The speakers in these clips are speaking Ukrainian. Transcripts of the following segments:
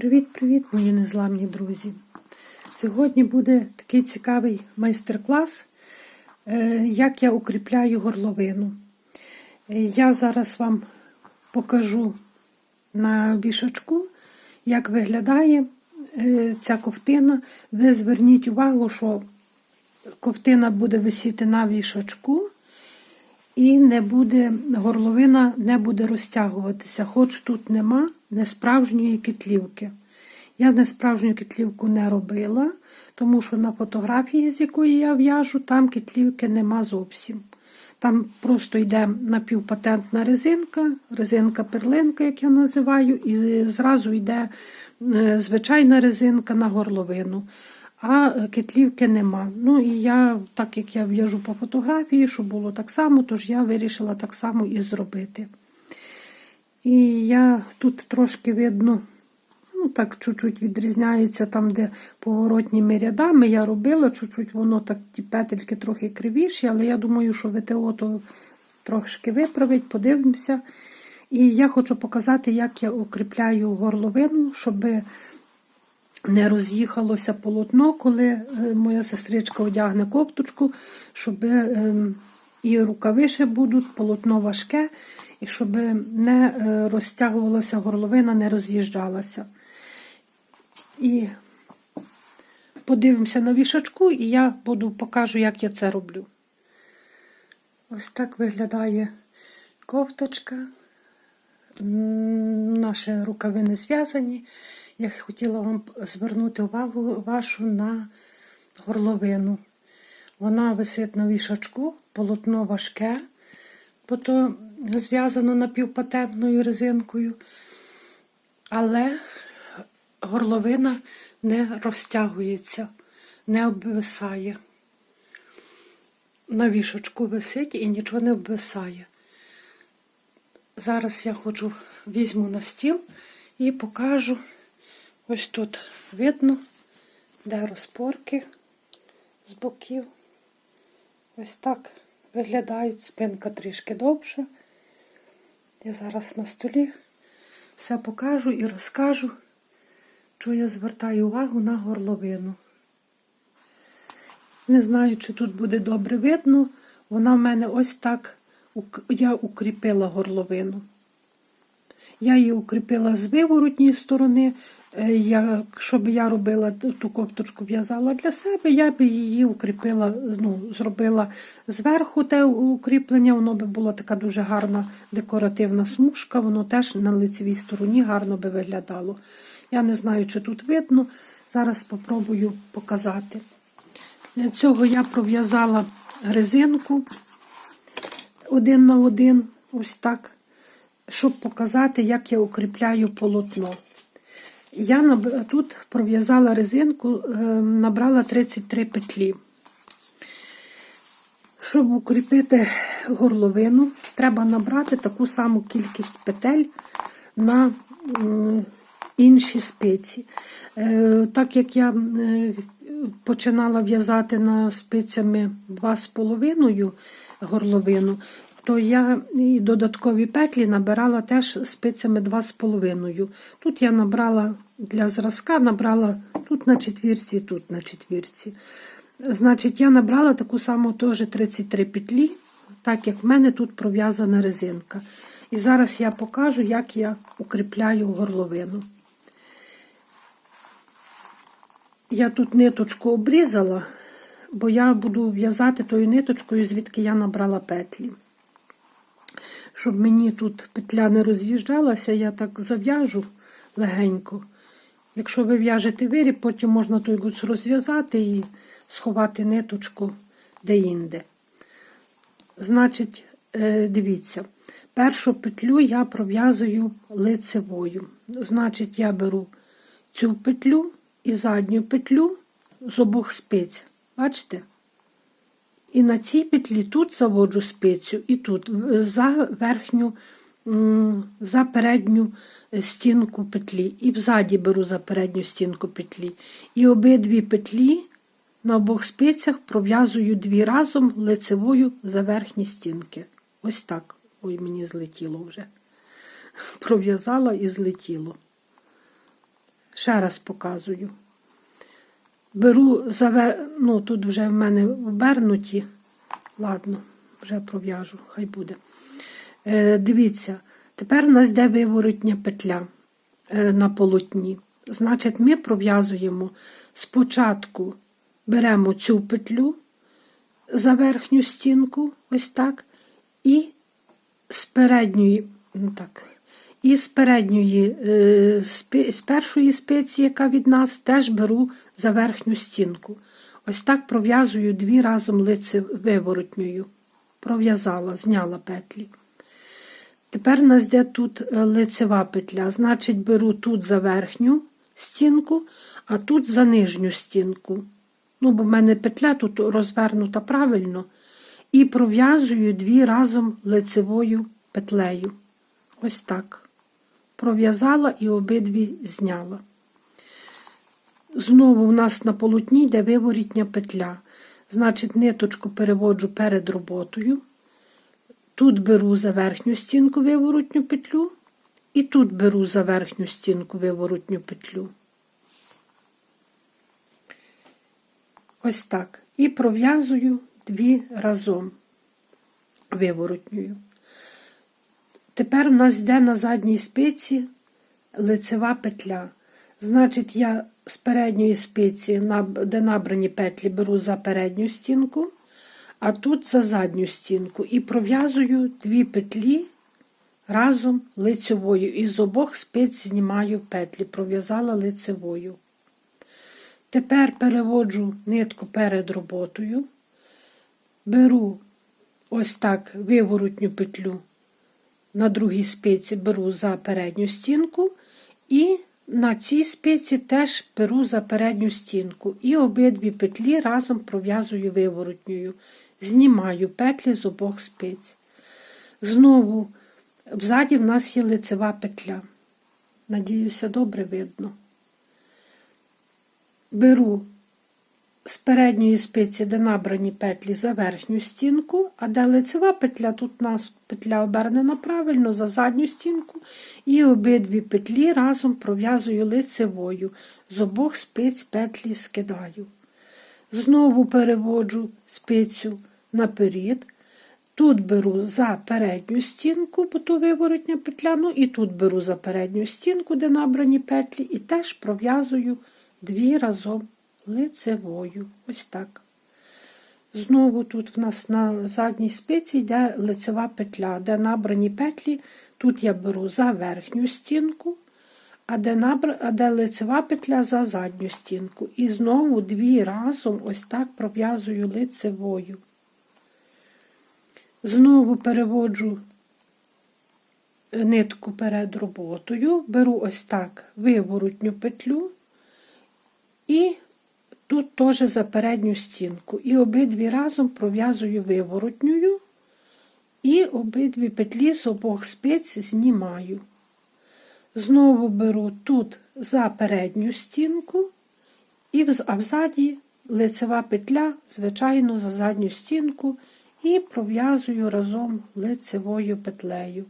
Привіт-привіт, мої незламні друзі! Сьогодні буде такий цікавий майстер-клас, е, як я укріпляю горловину. Я зараз вам покажу на вішачку, як виглядає е, ця ковтина. Ви зверніть увагу, що ковтина буде висіти на вішачку. І не буде, горловина не буде розтягуватися, хоч тут нема несправжньої китлівки. Я несправжню китлівку не робила, тому що на фотографії, з якої я в'яжу, там китлівки нема зовсім. Там просто йде напівпатентна резинка, резинка-перлинка, як я називаю, і зразу йде е, звичайна резинка на горловину а китлівки нема. Ну і я, так як я в'яжу по фотографії, щоб було так само, тож я вирішила так само і зробити. І я тут трошки видно, ну так чуть-чуть відрізняється там, де поворотніми рядами я робила, чуть-чуть воно так ті петельки трохи кривіші, але я думаю, що ВТО то трошки виправить, подивимося. І я хочу показати, як я укріпляю горловину, щоби не роз'їхалося полотно, коли е, моя сестричка одягне копточку, щоб е, і рукави ще будуть, полотно важке, і щоб не е, розтягувалася горловина, не роз'їжджалася. І подивимося на вішачку, і я буду покажу, як я це роблю. Ось так виглядає кофточка. Наші рукави не зв'язані. Я хотіла вам звернути увагу вашу на горловину. Вона висить на вішачку, полотно важке, бо зв'язано напівпатентною резинкою, але горловина не розтягується, не обвисає. На вішачку висить і нічого не обвисає. Зараз я хочу візьму на стіл і покажу. Ось тут видно, де розпорки з боків. Ось так виглядають спинка трішки довша. Я зараз на столі все покажу і розкажу, що я звертаю увагу на горловину. Не знаю, чи тут буде добре видно, вона в мене ось так я укріпила горловину. Я її укріпила з виворотньої сторони, Е, якщо б я робила ту кофточку, в'язала для себе, я б її укріпила, ну, зробила зверху те укріплення, воно би була така дуже гарна декоративна смужка, воно теж на лицевій стороні гарно би виглядало. Я не знаю, чи тут видно. Зараз спробую показати. Для цього я пров'язала резинку один на один, ось так, щоб показати, як я укріпляю полотно. Я тут пров'язала резинку, е, набрала 33 петлі. Щоб укріпити горловину, треба набрати таку саму кількість петель на інші спиці. Е, так як я е, починала в'язати на спицями 2,5 горловину, то я і додаткові петлі набирала теж спицями 2,5. Тут я набрала для зразка, набрала тут на четвірці, тут на четвірці. Значить, я набрала таку саму теж 33 петлі, так як в мене тут пров'язана резинка. І зараз я покажу, як я укріпляю горловину. Я тут ниточку обрізала, бо я буду в'язати тою ниточкою, звідки я набрала петлі щоб мені тут петля не роз'їжджалася, я так зав'яжу легенько. Якщо ви в'яжете виріб, потім можна той гуц розв'язати і сховати ниточку де-інде. Значить, е, дивіться, першу петлю я пров'язую лицевою. Значить, я беру цю петлю і задню петлю з обох спиць. Бачите? І на цій петлі тут заводжу спицю, і тут за верхню, за передню стінку петлі, і взаді беру за передню стінку петлі. І обидві петлі на обох спицях пров'язую дві разом лицевою за верхні стінки. Ось так. Ой, мені злетіло вже. Пров'язала і злетіло. Ще раз показую. Беру заве... ну тут вже в мене обернуті. Ладно, вже пров'яжу, хай буде. Е, Дивіться, тепер у нас йде виворотня петля е, на полотні. Значить, ми пров'язуємо спочатку беремо цю петлю за верхню стінку, ось так, і з передньої, ну так, і з передньої, е, з першої спиці, яка від нас, теж беру за верхню стінку. Ось так пров'язую дві разом лице виворотньою. Пров'язала, зняла петлі. Тепер нас йде тут е, лицева петля. Значить, беру тут за верхню стінку, а тут за нижню стінку. Ну, бо в мене петля тут розвернута правильно. І пров'язую дві разом лицевою петлею. Ось так. Пров'язала і обидві зняла. Знову у нас на полотні йде виворітня петля. Значить, ниточку переводжу перед роботою. Тут беру за верхню стінку виворотню петлю, і тут беру за верхню стінку виворотню петлю. Ось так. І пров'язую дві разом виворотньою. Тепер у нас йде на задній спиці лицева петля. Значить, я з передньої спиці, де набрані петлі, беру за передню стінку, а тут за задню стінку. І пров'язую дві петлі разом лицевою. І з обох спиць знімаю петлі, пров'язала лицевою. Тепер переводжу нитку перед роботою, беру ось так виворотню петлю на другій спиці беру за передню стінку, і на цій спиці теж беру за передню стінку. І обидві петлі разом пров'язую виворотньою, знімаю петлі з обох спиць. Знову взаді в нас є лицева петля. Надіюся, добре видно. Беру з передньої спиці, де набрані петлі за верхню стінку, а де лицева петля, тут у нас петля обернена правильно за задню стінку, і обидві петлі разом пров'язую лицевою, з обох спиць петлі скидаю. Знову переводжу спицю наперед. Тут беру за передню стінку, бо то виворотня петля, ну і тут беру за передню стінку, де набрані петлі, і теж пров'язую дві разом лицевою. Ось так. Знову тут в нас на задній спиці йде лицева петля, де набрані петлі. Тут я беру за верхню стінку, а де, набра... а де лицева петля за задню стінку. І знову дві разом ось так пров'язую лицевою. Знову переводжу нитку перед роботою, беру ось так виворотню петлю і тут теж за передню стінку. І обидві разом пров'язую виворотньою і обидві петлі з обох спиць знімаю. Знову беру тут за передню стінку, і а взаді лицева петля, звичайно, за задню стінку, і пров'язую разом лицевою петлею.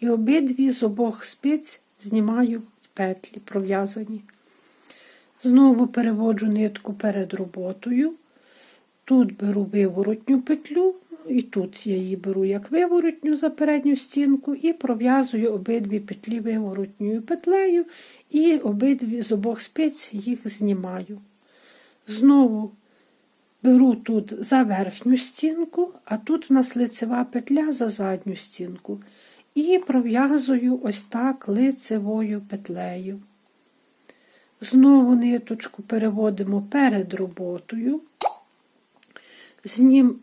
І обидві з обох спиць знімаю петлі пров'язані. Знову переводжу нитку перед роботою. Тут беру виворотню петлю, і тут я її беру як виворотню за передню стінку, і пров'язую обидві петлі виворотньою петлею, і обидві з обох спиць їх знімаю. Знову беру тут за верхню стінку, а тут в нас лицева петля за задню стінку. І пров'язую ось так лицевою петлею. Знову ниточку переводимо перед роботою. Знім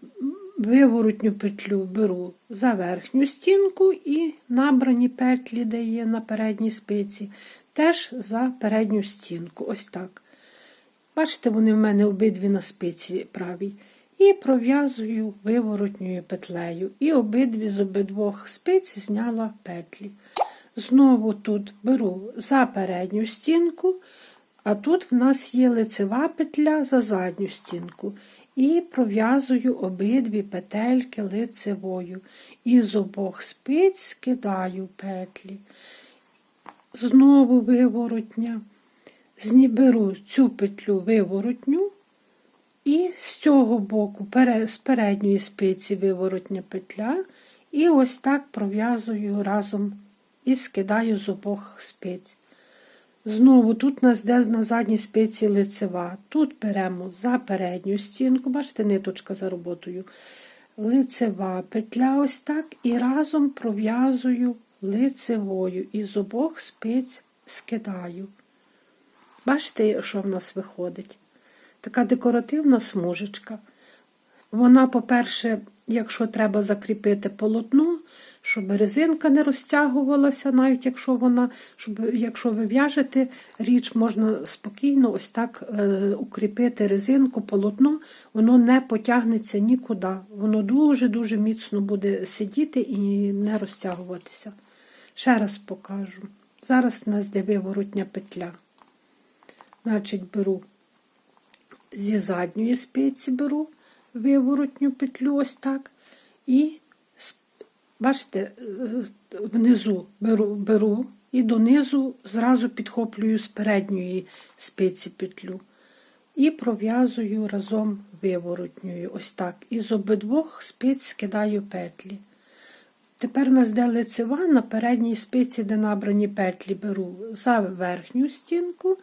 виворотню петлю беру за верхню стінку і набрані петлі, де є на передній спиці, теж за передню стінку. Ось так. Бачите, вони в мене обидві на спиці правій. І пров'язую виворотньою петлею. І обидві з обидвох спиць зняла петлі. Знову тут беру за передню стінку, а тут в нас є лицева петля за задню стінку. І пров'язую обидві петельки лицевою. І з обох спиць скидаю петлі. Знову виворотня. беру цю петлю виворотню і з цього боку, з передньої спиці виворотня петля, і ось так пров'язую разом і скидаю з обох спиць. Знову тут у нас йде на задній спиці лицева. Тут беремо за передню стінку, бачите, ниточка за роботою. Лицева петля ось так і разом пров'язую лицевою і з обох спиць скидаю. Бачите, що в нас виходить? Така декоративна смужечка. Вона, по-перше, якщо треба закріпити полотно, щоб резинка не розтягувалася, навіть якщо вона, щоб, якщо ви в'яжете річ, можна спокійно ось так е, укріпити резинку, полотно, воно не потягнеться нікуди. Воно дуже-дуже міцно буде сидіти і не розтягуватися. Ще раз покажу. Зараз у нас йде виворотня петля. Значить, беру зі задньої спиці беру виворотню петлю ось так. І, бачите, е, внизу беру, беру і донизу зразу підхоплюю з передньої спиці петлю. І пров'язую разом виворотньою. Ось так. І з обидвох спиць скидаю петлі. Тепер у нас де лицева на передній спиці, де набрані петлі, беру за верхню стінку,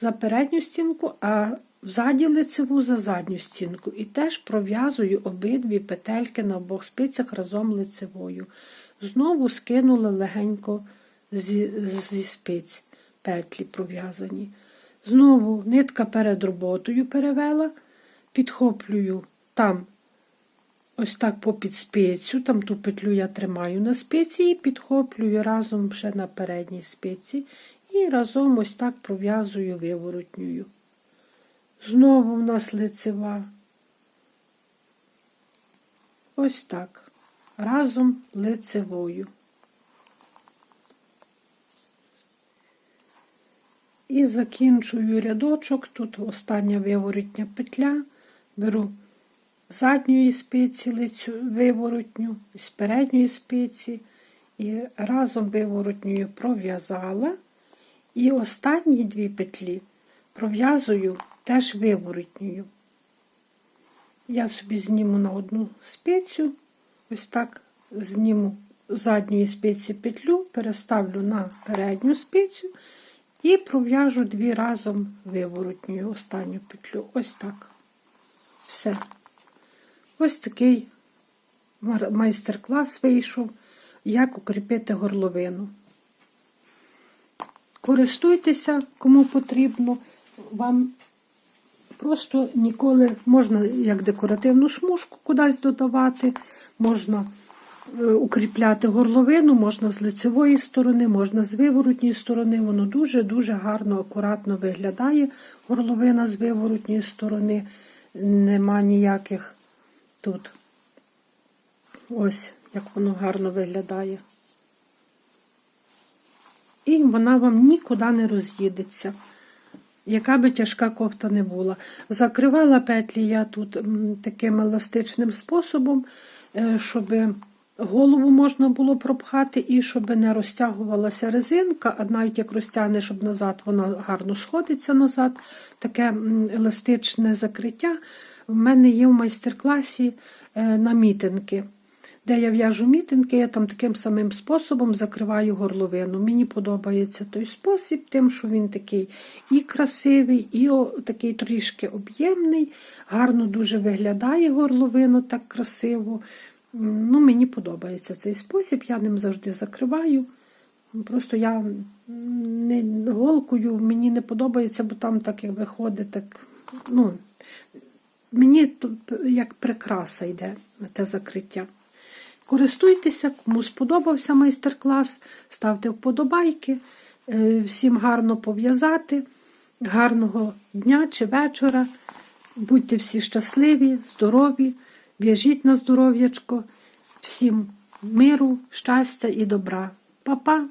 за передню стінку, а взаді лицеву за задню стінку. І теж пров'язую обидві петельки на обох спицях разом лицевою. Знову скинула легенько зі, зі спиць петлі пров'язані. Знову нитка перед роботою перевела, підхоплюю там ось так попід спицю, там ту петлю я тримаю на спиці і підхоплюю разом ще на передній спиці і разом ось так пров'язую виворотньою. Знову в нас лицева. Ось так. Разом лицевою. І закінчую рядочок. Тут остання виворотня петля. Беру задньої спиці лицю виворотню, з передньої спиці і разом виворотньою пров'язала. І останні дві петлі пров'язую теж виворотньою. Я собі зніму на одну спицю, ось так зніму задньої спиці петлю, переставлю на передню спицю і пров'яжу дві разом виворотньою останню петлю. Ось так. Все. Ось такий майстер-клас вийшов, як укріпити горловину. Користуйтеся, кому потрібно. Вам просто ніколи можна як декоративну смужку кудись додавати, можна е, укріпляти горловину, можна з лицевої сторони, можна з виворотньої сторони. Воно дуже-дуже гарно, акуратно виглядає. Горловина з виворотньої сторони. Нема ніяких тут. Ось як воно гарно виглядає. І вона вам нікуди не роз'їдеться, яка би тяжка кофта не була. Закривала петлі я тут таким еластичним способом, е, щоб голову можна було пропхати і щоб не розтягувалася резинка, а навіть як розтягне, щоб назад вона гарно сходиться назад. Таке еластичне закриття. В мене є в майстер-класі е, на мітинги. Де я в'яжу мітинги, я там таким самим способом закриваю горловину. Мені подобається той спосіб, тим, що він такий і красивий, і такий трішки об'ємний, гарно дуже виглядає горловина так красиво. Ну, Мені подобається цей спосіб, я ним завжди закриваю. Просто я не голкою мені не подобається, бо там так як виходить, так, ну, мені як прикраса йде те закриття. Користуйтеся, кому сподобався майстер-клас, ставте вподобайки, Е, всім гарно пов'язати, гарного дня чи вечора. Будьте всі щасливі, здорові, в'яжіть на здоров'ячко, всім миру, щастя і добра. Па-па!